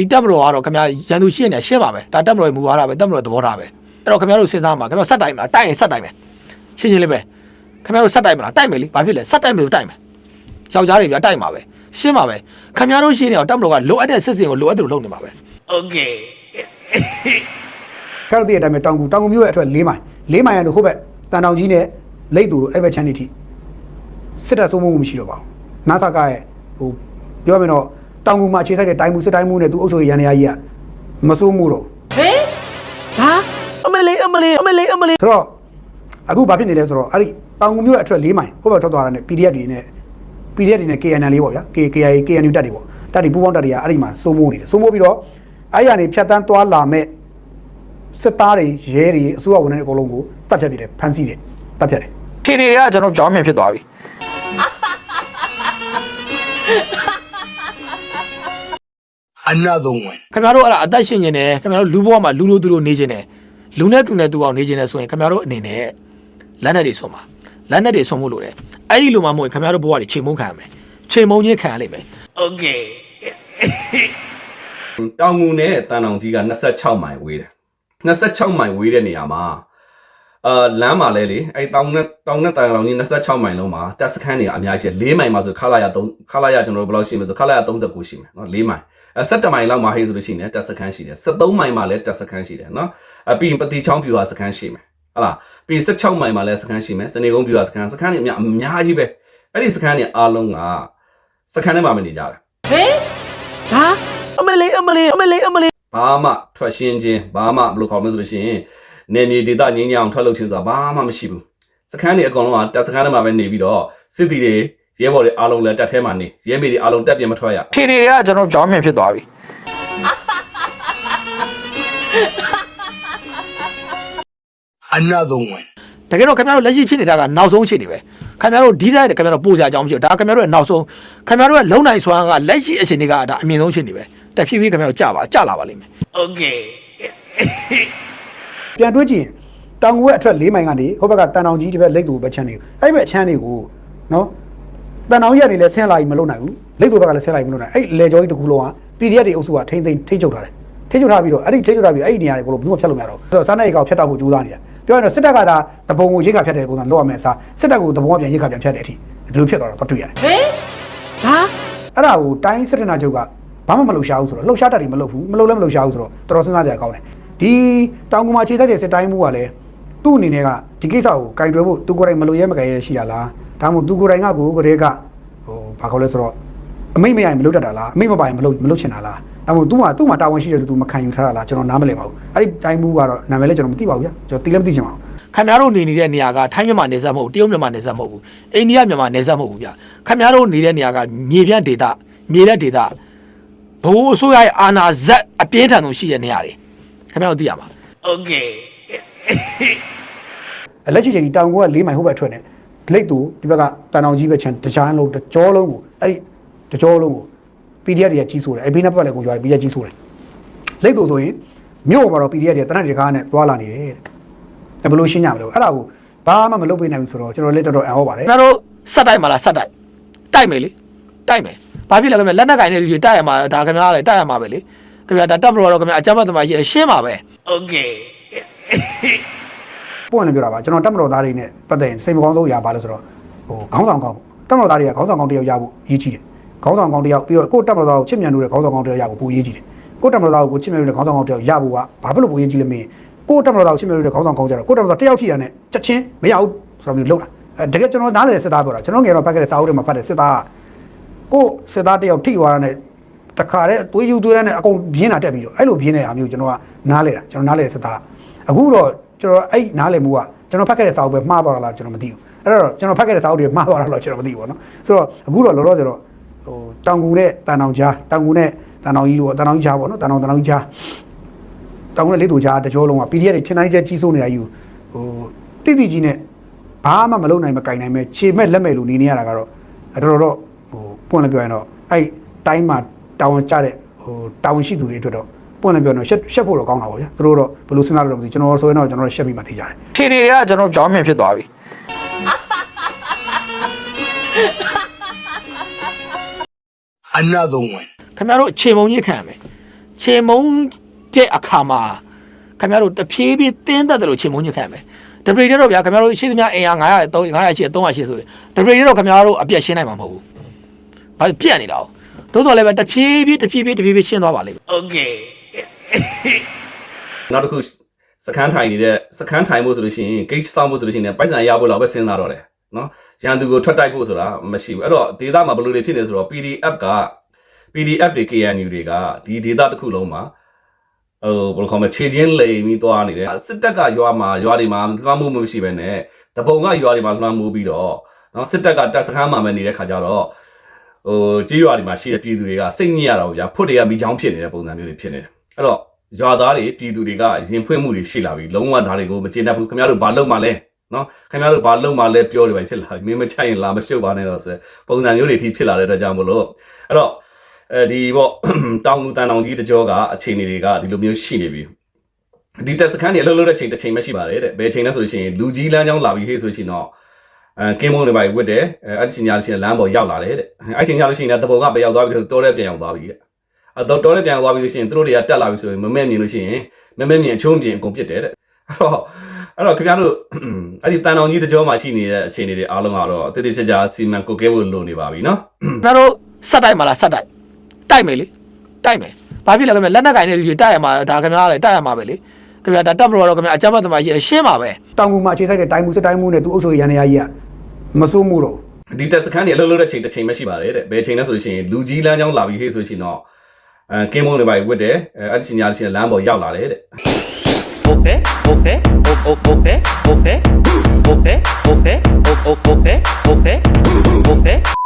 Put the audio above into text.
ဒီတက်မတော်ကတော့ခင်ဗျာရန်သူရှိနေရှင်းပါပဲဒါတက်မတော်ရဲ့မူဝါဒပဲတက်မတော်ရဲ့သဘောထားပဲအဲ့တော့ခင်ဗျားတို့စဉ်းစားမှာခင်ဗျားဆက်တိုင်မလားတိုက်ရင်ဆက်တိုင်မယ်ရှင်းရှင်းလေးပဲခင်ဗျားတို့ဆက်တိုင်မလားတိုက်မယ်လေဘာဖြစ်လဲဆက်တိုင်မယ်လို့တိုက်မယ်ယောက်ျားတွေဗျာတိုက်မှာပဲရှင်းပါပဲခင်ဗျားတို့ရှင်းနေအောင်တက်မတော်ကလိုအပ်တဲ့စစ်စင်ကိုလိုအပ်တယ်လို့လုပ်နေမှာပဲ Okay. ခက်တော့တည်းအတိုင်းပဲတောင်ကူတောင်ကူမျိုးရဲ့အထွက်၄မိုင်၄မိုင်ရတော့ဟိုဘက်တန်တောင်ကြီးနဲ့လိတ်တူတို့အဲ့ဘက်ချမ်းနေထိစစ်တပ်စိုးမိုးမှုမရှိတော့ပါဘူးနာဆာကရဲ့ဟိုပြောမယ်တော့ တောင်ကူမှာခြေဆိုင်တဲ့တိုင်းမှုစစ်တိုင်းမှုနဲ့သူအုပ်ချုပ်ရေးရန်နေရကြီးကမစိုးမှုတော့ဟာအမလေးအမလေးအမလေးအမလေးဆိုတော့အခုဘာဖြစ်နေလဲဆိုတော့အဲ့ဒီတောင်ကူမျိုးရဲ့အထွက်၄မိုင်ဟိုဘက်ထွက်သွားတာနဲ့ PDF တွေနဲ့ PDF တွေနဲ့ KNL လေးပေါ့ဗျာ KKI KNU တက်တွေပေါ့တက်တွေပူပေါင်းတက်တွေကအဲ့ဒီမှာစိုးမိုးနေတယ်စိုးမိုးပြီးတော့အဲ့ရနေဖြတ်တန်းသွားလာမဲ့စစ်သားတွေရဲတွေအစိုးရဝန်ထမ်းတွေအကုန်လုံးကိုတပ်ဖြတ်ပြတယ်ဖမ်းဆီးတယ်တပ်ဖြတ်တယ်ထင်တွေကကျွန်တော်ကြောင်းမြင်ဖြစ်သွားပြီ another one ခင်ဗျားတို့အဲ့ဒါအသက်ရှင်နေတယ်ခင်ဗျားတို့လူဘဝမှာလူလိုသူလိုနေနေတယ်လူနဲ့သူနဲ့သူအောင်နေနေတယ်ဆိုရင်ခင်ဗျားတို့အနေနဲ့လက်နဲ့တွေဆုံးပါလက်နဲ့တွေဆုံးဖို့လိုတယ်အဲ့ဒီလိုမှမဟုတ်ရင်ခင်ဗျားတို့ဘဝတွေချိန်မုန်းခံရမယ်ချိန်မုန်းခြင်းခံရလိမ့်မယ် okay တောင်ငူနဲ့တန်တောင်ကြီးက26မိုင်ဝေးတယ်26မိုင်ဝေးတဲ့နေရာမှာအာလမ်းမှာလဲလေအဲတောင်နဲ့တောင်နဲ့တန်တောင်ကြီး26မိုင်လုံးမှာတက်စခန်းတွေကအများကြီးရှိတယ်၄မိုင်မှာဆိုခလာရ3ခလာရကျွန်တော်တို့ဘယ်လောက်ရှိမလဲဆိုခလာရ39ရှိမယ်နော်၄မိုင် 17မိုင်လောက်မှာဟေးဆိုလို့ရှိရင်တက်စခန်းရှိတယ်73မိုင်မှာလည်းတက်စခန်းရှိတယ်နော်အပြီးပတိချောင်းပြူဟာစခန်းရှိမယ်ဟုတ်လားပြီး16မိုင်မှာလည်းစခန်းရှိမယ်စနေကုန်းပြူဟာစခန်းစခန်းတွေအများအများကြီးပဲအဲ့ဒီစခန်းတွေအားလုံးကစခန်းထဲမှာမနေကြတာဟေးဟာအမလေးအမလေးအမလေးအမလေးဘာမှထွက်ရှင်းခြင်းဘာမှဘယ်လိုခေါ်မလဲဆိုလို့ရှိရင်နေနေဒေတာငင်းကြအောင်ထွက်လုပ်ခြင်းဆိုတာဘာမှမရှိဘူးစခန်းတွေအကုန်လုံးကတက်စခန်းထဲမှာပဲနေပြီးတော့စစ်တီတွေ ရဲဘော်တွေအားလုံးလည်းတက်ထဲမှာနေရဲမေတွေအားလုံးတက်ပြင်မထွက်ရထင်တွေကကျွန်တော်ကြောင်းမြင်ဖြစ်သွားပြီ Another one. တကယ်တော့ခင်ဗျားတို့လက်ရှိဖြစ်နေတာကနောက်ဆုံးအခြေအနေပဲခင်ဗျားတို့ဒီဇိုင်းခင်ဗျားတို့ပို့ကြအကြောင်းမရှိဘူးဒါခင်ဗျားတို့ရဲ့နောက်ဆုံးခင်ဗျားတို့ရဲ့လုံနိုင်စွမ်းကလက်ရှိအခြေအနေကဒါအမြင့်ဆုံးအခြေအနေပဲတက်ဖြည်းဖြည်းခင်ဗျားတို့ကြာပါကြာလာပါလိမ့်မယ် Okay. ပြန်တွေးကြည့်ရင်တောင်ကူရဲ့အထွက်၄မိုင်ကနေဟိုဘက်ကတန်တောင်ကြီးဒီဘက်လိတ်တူဘက်ချမ်းနေအဲ့ဒီဘက်ချမ်းတွေကိုနော် တန်တောင်ကြီးကနေလည်းဆင်းလာပြီးမလုပ်နိုင်ဘူးလိတ်တူဘက်ကလည်းဆင်းလာပြီးမလုပ်နိုင်အဲ့လေကြောကြီးတစ်ခုလုံးက PDF တွေအုပ်စုကထိမ့်သိမ့်ထိမ့်ချုပ်ထားတယ်ထိမ့်ချုပ်ထားပြီးတော့အဲ့ဒီထိမ့်ချုပ်ထားပြီးအဲ့ဒီနေရာတွေကိုဘယ်သူမှဖြတ်လို့မရတော့ဘူးဆိုတော့စားနေကောင်ဖြတ်တောက်ဖို့ကြိုးစားနေတာပြောရရင်စစ်တပ်ကဒါတပုံကိုရိတ်ခါဖြတ်တဲ့ပုံစံလောက်ရမယ်အစားစစ်တပ်ကိုတပုံကပြန်ရိတ်ခါပြန်ဖြတ်တဲ့အထိဒီလိုဖြစ်သွားတော့တွေ့ရတယ်ဟာအဲ့ဒါကိုတိုင်းစစ်တနာချုပ်ကဘာမှမလှုပ်ရှားဘူးဆိုတော့လှုပ်ရှားတတ်တယ်မလှုပ်ဘူးမလှုပ်လည်းမလှုပ်ရှားဘူးဆိုတော့တော်တော်စဉ်းစားကြရကောင်းတယ်ဒီတောင်ကူမှာခြေဆိုင်တဲ့စစ်တိုင်းမှုကလည်းသူ့အနေနဲ့ကဒီကိစ္စကိုကင်တွယ်ဖို့သူကိုယ်တိုင်မလို့ရဲမကယ်ရဲရှိတာလား ဒါမှမဟုတ်သူကိုယ်တိုင်ကကိုယ်ကလေးကဟိုဘာခေါ်လဲဆိုတော့အမိတ်မရရင်မလုပ်တတ်တာလားအမိတ်မပိုင်မလုပ်မလုပ်ချင်တာလားဒါမှမဟုတ်သူ့မှာသူ့မှာတာဝန်ရှိတယ်လို့သူမခံယူထားတာလားကျွန်တော်နားမလည်ပါဘူးအဲ့ဒီတိုင်းမှုကတော့နာမည်လည်းကျွန်တော်မသိပါဘူးဗျကျွန်တော်သိလည်းမသိချင်ပါဘူးခင်ဗျားတို့နေနေတဲ့နေရာကထိုင်းမြန်မာနယ်စပ်မဟုတ်ဘူးတရုတ်မြန်မာနယ်စပ်မဟုတ်ဘူးအိန္ဒိယမြန်မာနယ်စပ်မဟုတ်ဘူးဗျခင်ဗျားတို့နေတဲ့နေရာကမြေပြန့်ဒေသမြေလက်ဒေသဘိုးအစိုးရရဲ့အာဏာဇက်အပြင်းထန်ဆုံးရှိတဲ့နေရာတွေခင်ဗျားတို့သိရမှာ Okay. အလက်ရှိချိန်ဒီတောင်ကူက၄မိုင်ဟိုဘက်အထွက်နေ လိတ်တူဒီဘက်ကတန်အောင်ကြီးပဲချန်တကြားလုံးတကြောလုံးကိုအဲ့ဒီတကြောလုံးကို PDF တွေကကြီးဆိုတယ်အဲ့ဘေးနှစ်ဘက်လည်းကိုကြွား PDF ကြီးဆိုတယ်လိတ်တူဆိုရင်မြို့ပေါ်မှာတော့ PDF တွေတနက်တကားနဲ့သွားလာနေတယ်တဲ့အဲ့ဘယ်လိုရှင်းကြမလဲအဲ့ဒါကိုဘာမှမလုပ်ပေးနိုင်ဘူးဆိုတော့ကျွန်တော်လက်တော်တော်အံ့ဩပါတယ်ခင်ဗျားတို့စက်တိုက်မလားစက်တိုက်တိုက်မယ်လေတိုက်မယ်ဘာဖြစ်လဲခင်ဗျာလက်နက်ကင်နေလူတွေတိုက်ရမှာဒါခင်ဗျားလည်းတိုက်ရမှာပဲလေခင်ဗျာဒါတက်မလို့တော့ခင်ဗျာအကြမ်းဖက်သမားရှိတယ်ရှင်းပါပဲ Okay. ပွင့်နေပြောတာပါကျွန်တော်တက်မတော်သားတွေနဲ့ပတ်သက်ရင်စိတ်မကောင်းဆုံးအရာပါလို့ဆိုတော့ဟိုခေါင်းဆောင်ကောင်းတက်မတော်သားတွေကခေါင်းဆောင်ကောင်းတယောက်ရဖို့ရည်ကြီးတယ်ခေါင်းဆောင်ကောင်းတယောက်ပြီးတော့ကိုတက်မတော်သားကိုချစ်မြတ်လို့တဲ့ခေါင်းဆောင်ကောင်းတယောက်ရဖို့ပိုရည်ကြီးတယ်ကိုတက်မတော်သားကိုချစ်မြတ်လို့တဲ့ခေါင်းဆောင်ကောင်းတယောက်ရဖို့ကဘာဖြစ်လို့ပိုရည်ကြီးလဲမင်းကိုတက်မတော်သားကိုချစ်မြတ်လို့တဲ့ခေါင်းဆောင်ကောင်းကြတော့ကိုတက်မတော်သားတယောက်ထိတာနဲ့ချက်ချင်းမရဘူးဆိုတော့မျိုးလောက်တာအဲတကယ်ကျွန်တော်နားလေစစ်သားပြောတာကျွန်တော်ငယ်တော့ဖတ်ခဲ့တဲ့စာအုပ်တွေမှာဖတ်တဲ့စစ်သားကကိုစစ်သားတယောက်ထိသွားတာနဲ့တခါတည်းသွေးယူသွေးရမ်းနဲ့အကုန်ပြင်းတာတက်ပြီးတော့အဲ့လိုပြင်းတဲ့အမျိုးကျွန်တော်ကနားလေတာကျွန်တော်နားလေစစ်သားအခုတော့ ကျွန်တော်အဲ့နားလေမှုကကျွန်တော်ဖတ်ခဲ့တဲ့စာအုပ်ပဲမှားသွားတာလားကျွန်တော်မသိဘူးအဲ့တော့ကျွန်တော်ဖတ်ခဲ့တဲ့စာအုပ်တွေမှားသွားတာလားကျွန်တော်မသိဘူးပေါ့နော်ဆိုတော့အခုတော့လောလောဆယ်တော့ဟိုတောင်ကူနဲ့တန်တောင်ကြားတောင်ကူနဲ့တန်တောင်ကြီးတို့တန်တောင်ကြီးကြားပေါ့နော်တန်တောင်တန်တောင်ကြီးကြားတောင်ကူနဲ့လေးတူကြားတကြောလုံးက PDF တွေထင်တိုင်းကျကြီးစိုးနေတာယူဟိုတိတိကြီးနဲ့ဘာမှမလုပ်နိုင်မကင်နိုင်မဲ့ခြေမဲ့လက်မဲ့လူနေနေရတာကတော့တော်တော်တော့ဟိုပွင့်လည်းပြောရင်တော့အဲ့တိုင်းမှာတာဝန်ကျတဲ့ဟိုတာဝန်ရှိသူတွေအတွက်တော့ ပွင့်လည်းပြောရင်တော့ရှက်ရှက်ဖို့တော့ကောင်းတာပေါ့ဗျာသူတို့တော့ဘယ်လိုစဉ်းစားလို့တော့မသိကျွန်တော်ဆိုရင်တော့ကျွန်တော်ရှက်ပြီးမှသိကြတယ်ထင်တွေကကျွန်တော်ကြောင်းမြင်ဖြစ်သွားပြီ Another one. ခင်ဗျားတို့ချိန်မုံကြီးခံရမယ်ချေမုံတဲ့အခါမှာခင်ဗျားတို့တဖြည်းဖြည်းတင်းသက်တယ်လို့ချေမုံချင်ခံမယ်တပရိတ်တော့ဗျာခင်ဗျားတို့ရှိသမျှအင်အား900 900ရှိ300ရှိဆိုရင်တပရိတ်တော့ခင်ဗျားတို့အပြက်ရှင်းနိုင်မှာမဟုတ်ဘူးဘာပြက်နေတာ哦တိုးတော်လည်းပဲတဖြည်းဖြည်းတဖြည်းဖြည်းတဖြည်းဖြည်းရှင်းသွားပါလိမ့်မယ် Okay. နောက်တစ်ခုစခန်းထိုင်နေတဲ့စခန်းထိုင်ဖို့ဆိုလို့ရှိရင် gauge စောင့်ဖို့ဆိုလို့ရှိရင်ပိုက်ဆံရဖို့လောက်ပဲစဉ်းစားတော့တယ်နော်ရန်သူကိုထွက်တိုက်ဖို့ဆိုတာမရှိဘူးအဲ့တော့ data မှာဘယ်လိုတွေဖြစ်နေဆိုတော့ PDF က PDF တွေ KNU တွေကဒီ data တစ်ခုလုံးမှာဟိုဘယ်လိုခေါ်မလဲခြေချင်းလိမ်ပြီးသွားနေတယ်စစ်တပ်ကရွာမှာရွာတွေမှာလွှမ်းမိုးမှုမရှိဘဲနဲ့တပုံကရွာတွေမှာလွှမ်းမိုးပြီးတော့နော်စစ်တပ်ကတပ်စခန်းမှာပဲနေတဲ့ခါကျတော့ဟိုကြီးရွာတွေမှာရှိတဲ့ပြည်သူတွေကစိတ်ညစ်ရတော့ဗျာဖွတ်တွေကမိချောင်းဖြစ်နေတဲ့ပုံစံမျိုးတွေဖြစ်နေတယ် အဲ့တော့ရွာသားတွေပြည်သူတွေကရင်ဖွင့်မှုတွေရှိလာပြီလုံးဝဓာတ်တွေကိုမကျေနပ်ဘူးခင်ဗျားတို့ဘာလုပ်မှလဲနော်ခင်ဗျားတို့ဘာလုပ်မှလဲပြောတယ်ပဲဖြစ်လာပြီမင်းမချိုက်ရင်လာမရှုပ်ပါနဲ့တော့ဆိုပုံစံမျိုးတွေထိဖြစ်လာတဲ့အတွက်ကြောင့်မလို့အဲ့တော့အဲဒီပေါ့တောင်ငူတန်တောင်ကြီးတကြောကအခြေအနေတွေကဒီလိုမျိုးရှိနေပြီဒီတက်စခန်းတွေအလုပ်လုပ်တဲ့ချိန်တစ်ချိန်ပဲရှိပါတယ်တဲ့ဘယ်ချိန်လဲဆိုလို့ရှိရင်လူကြီးလမ်းကြောင်းလာပြီးဟေ့ဆိုရှင်တော့အဲကင်းမုန်းတွေပါဝတ်တယ်အဲအဲ့ဒီချိန်ညာလို့ရှိရင်လမ်းပေါ်ရောက်လာတယ်တဲ့အဲ့ဒီချိန်ညာလို့ရှိရင်တပုံကပဲရောက်သွားပြီဆိုတော့တဲ့ပြန်ရောက်သွားပြီတဲ့ အဲ့တော့တော်လည်းပြန်သွားပြီလို့ရှိရင်သူတို့တွေကတက်လာပြီဆိုရင်မမဲ့မြင်လို့ရှိရင်မမဲ့မြင်အချုံးမြင်အကုန်ပြစ်တယ်တဲ့အဲ့တော့အဲ့တော့ခင်ဗျားတို့အဲ့ဒီတန်တော်ကြီးတကြောမှာရှိနေတဲ့အခြေအနေတွေအားလုံးကတော့တည်တည်ချာချာစီမံကုတ်ကဲဖို့လိုနေပါပြီနော်ခင်ဗျားတို့ဆက်တိုက်မလားဆက်တိုက်တိုက်မယ်လေတိုက်မယ်ဘာဖြစ်လဲခင်ဗျာလက်နက်ကင်နေလူကြီးတိုက်ရမှာဒါခင်ဗျားလည်းတိုက်ရမှာပဲလေခင်ဗျာဒါတပ်မတော်တော့ခင်ဗျာအကြမ်းဖက်သမားရှိတယ်ရှင်းပါပဲတောင်ကူမှာအခြေစိုက်တဲ့တိုင်းမှုစစ်တိုင်းမှုနဲ့သူအုပ်ချုပ်ရေးရန်နေရကြီးကမစိုးမှုတော့ဒီတက်စခန်းတွေအလုပ်လုပ်တဲ့ချိန်တစ်ချိန်ပဲရှိပါတယ်တဲ့ဘယ်ချိန်လဲဆိုလို့ရှိရင်လူကြီးလမ်းကြောင်းလာပြီးဟေ့ဆိုရှင်တော့ အဲကင်းမုံတွေပါဝတ်တယ်အဲအဲ့ဒီညာလေးချင်းလမ်းပေါ်ရောက်လာတယ်တဲ့ဟုတ်တယ်ဟုတ်တယ်ဟုတ်ဟုတ်တယ်ဟုတ်တယ်ဟုတ်တယ်ဟုတ်တယ်ဟုတ်တယ်ဟုတ်တယ်ဟုတ်တယ်